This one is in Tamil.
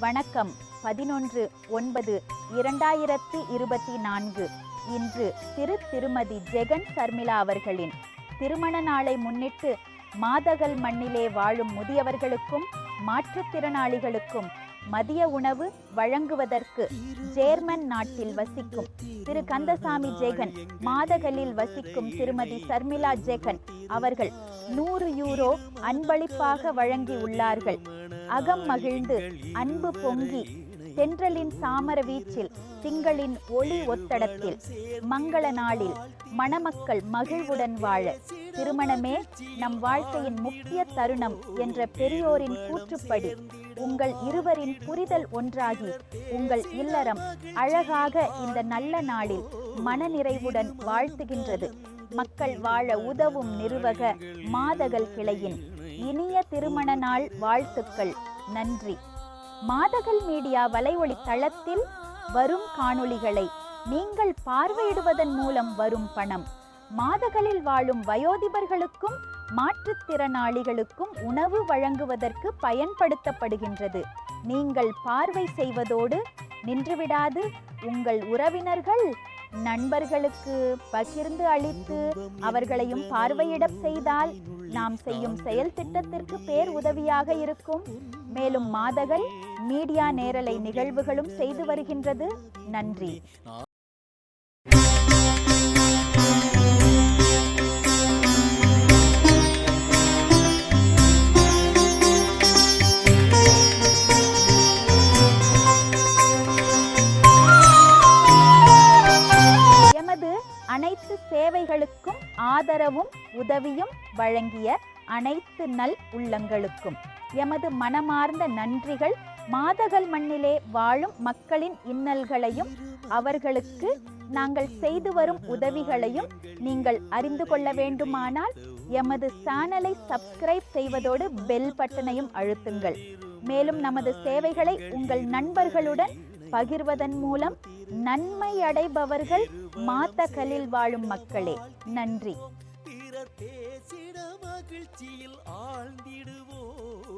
வணக்கம். பதினொன்று ஒன்பது இரண்டாயிரத்தி இருபத்தி நான்கு. இன்று திரு திருமதி ஜெகன் சர்மிளா அவர்களின் திருமண நாளை முன்னிட்டு மாதகல் மண்ணிலே வாழும் முதியவர்களுக்கும் மாற்றுத்திறனாளிகளுக்கும் மதிய உணவு வழங்குவதற்கு ஜேர்மன் நாட்டில் வசிக்கும் திரு கந்தசாமி ஜெகன் மாதகலில் வசிக்கும் திருமதி சர்மிளா ஜெகன் அவர்கள் நூறு யூரோ அன்பளிப்பாக வழங்கி உள்ளார்கள் அகம் மகிழ்ந்து அன்பு பொங்கி தென்றலின் சாமர வீச்சில் திங்களின் ஒளி ஒத்தடத்தில் மங்கள நாளில் மணமக்கள் மகிழ்வுடன் வாழ. திருமணமே நம் வாழ்க்கையின் முக்கிய தருணம் என்ற பெரியோரின் கூற்றுப்படி உங்கள் இருவரின் புரிதல் ஒன்றாகி உங்கள் இல்லறம் அழகாக இந்த நல்ல நாளில் மனநிறைவுடன் வாழ்த்துகின்றது. மக்கள் வாழ உதவும் நிறுவக மாதகல் கிளையின் இனிய திருமண நாள் வாழ்த்துக்கள். நன்றி. மாதகல் மீடியா வலைஒளி தளத்தில் வரும் காணொளிகளை நீங்கள் பார்வையிடுவதன் மூலம் வரும் பணம். மாதகளில் வாழும் வயோதிபர்களுக்கும் மாற்றுத்திறனாளிகளுக்கும் உணவு வழங்குவதற்கு பயன்படுத்தப்படுகின்றது. நீங்கள் பார்வை செய்வதோடு நின்றுவிடாது. உங்கள் உறவினர்கள் நண்பர்களுக்கு பகிர்ந்து அளித்து அவர்களையும் பார்வையிட செய்தால் நாம் செய்யும் செயல் திட்டத்திற்கு பேர் உதவியாக இருக்கும். மேலும் மாதகள் மீடியா நேரலை நிகழ்வுகளும் செய்து வருகின்றது. நன்றி. அனைத்து சேவைகளுக்கும் ஆதரவும் உதவியும் வழங்கிய அனைத்து நல் உள்ளங்களுக்கும். எமது மனமார்ந்த நன்றிகள் மாதகல் மண்ணிலே வாழும் மக்களின் இன்னல்களையும் அவர்களுக்கு நாங்கள் செய்து வரும் உதவிகளையும் நீங்கள் அறிந்து கொள்ள வேண்டுமானால் எமது சேனலை சப்ஸ்கிரைப் செய்வதோடு பெல் பட்டனையும் அழுத்துங்கள். மேலும் நமது சேவைகளை உங்கள் நண்பர்களுடன் பகிர்வதன் மூலம் நன்மை அடைபவர்கள் மாத்தகலில் வாழும் மக்களே நன்றி. பேசிட மகிழ்ச்சியில் ஆழ்ந்திடுவோம்.